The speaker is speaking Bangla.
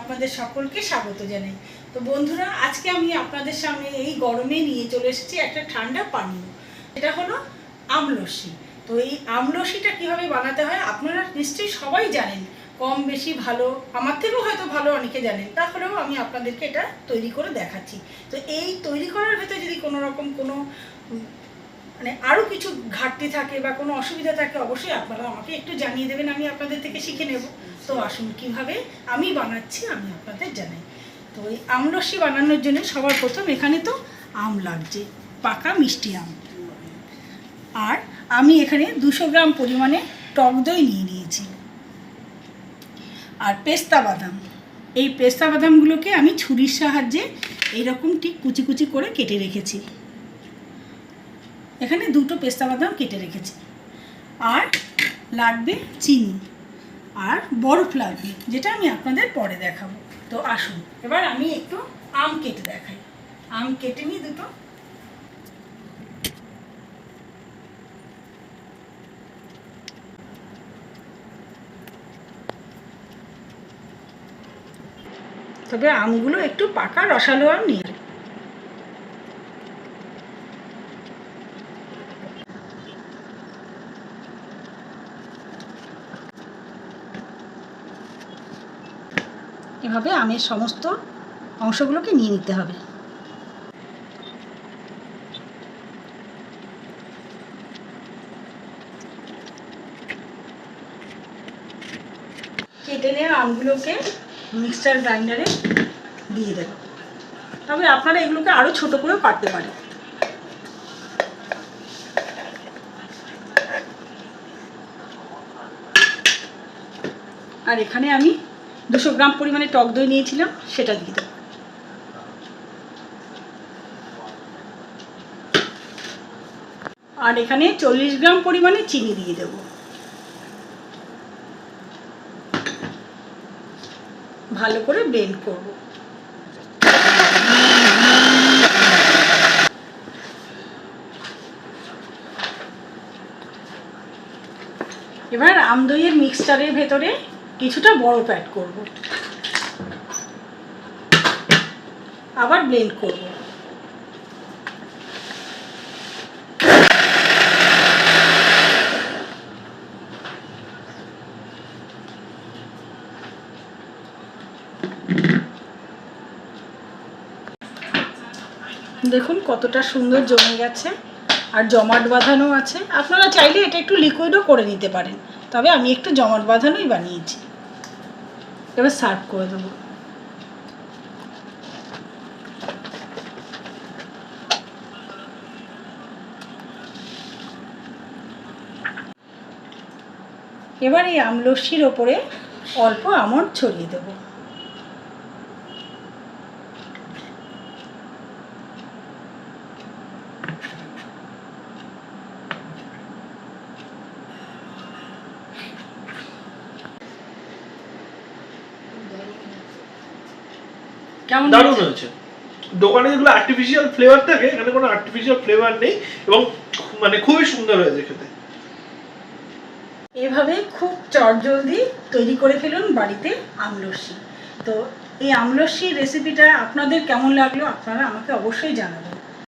আপনাদের সকলকে স্বাগত জানাই। তো বন্ধুরা, আজকে আমি আপনাদের সামনে এই গরমে নিয়ে চলে এসেছি একটা ঠান্ডা পানীয়। এটা হলো আমলস্যি তো এই আমলসিটা কীভাবে বানাতে হয়, আপনারা নিশ্চয়ই সবাই জানেন। কম বেশি ভালো, আমার থেকেও হয়তো ভালো অনেকে জানেন। তাহলেও আমি আপনাদেরকে এটা তৈরি করে দেখাচ্ছি। তো এই তৈরি করার ভেতরে যদি কোনো রকম কোনো মানে আরও কিছু ঘাটতি থাকে বা কোনো অসুবিধা থাকে, অবশ্যই আপনারা আমাকে একটু জানিয়ে দেবেন, আমি আপনাদের থেকে শিখে নেব। তো আসুন, কীভাবে আমি বানাচ্ছি, আমি আপনাদের জানাই। তো এই আমলস্যি বানানোর জন্য সবার প্রথম এখানে তো আম লাগছে, পাকা মিষ্টি আম। আর আমি এখানে দুশো গ্রাম পরিমাণে টক দই নিয়ে নিয়েছি। আর পেস্তা বাদাম। এই পেস্তা বাদামগুলোকে আমি ছুরির সাহায্যে এইরকম ঠিক কুচি কুচি করে কেটে রেখেছি। এখানে দুটো পেস্তা বাদাম কেটে রেখেছি। আর লাগবে চিনি। আর বরফ লাগবে, যেটা আমি আপনাদের পরে দেখাবো। তো আসুন, এবার আমি একটু আম কেটে দেখাই। আম কেটে নিই দুটো। তবে আমগুলো একটু পাকা রসালো আম নিয়ে এভাবে আমের সমস্ত অংশগুলোকে নিয়ে নিতে হবে। কেটে নেওয়া আমগুলোকে মিক্সচার গ্রাইন্ডারে দিয়ে দেব। তবে আপনারা এগুলোকে আরও ছোট করেও কাটতে পারেন। আর এখানে আমি দুশো গ্রাম পরিমাণে টক দই নিয়েছিলাম, সেটা দিয়ে দেবো আর এখানে চল্লিশ গ্রাম পরিমাণে চিনি দিয়ে দেব। ভালো করে ব্লেন্ড করব। এবার আমদইয়ের মিক্সচারের ভেতরে কিছুটা বরফ অ্যাড করব। আবার ব্লেন্ড করব। দেখুন কতটা সুন্দর জমে গেছে, আর জমাট বাঁধানো আছে। আপনারা চাইলে এটা একটু লিকুইডও করে নিতে পারেন, তবে আমি একটু জমাট বাঁধানোই বানিয়েছি। এবার সার্ভ করে দেবো। এবার এই আমলসির ওপরে অল্প আমন্ড ছড়িয়ে দেবো। কেমন দারুণ হয়েছে? দোকানে যেগুলো আর্টিফিশিয়াল ফ্লেভার থাকে এখানে কোনো আর্টিফিশিয়াল ফ্লেভার নেই এবং মানে খুবই সুন্দর হয়েছে খেতে। এভাবে খুব চটজলদি তৈরি করে ফেলুন বাড়িতে আমলস্যি তো এই আমলস্যি রেসিপিটা আপনাদের কেমন লাগল আপনারা আমাকে অবশ্যই জানাবেন।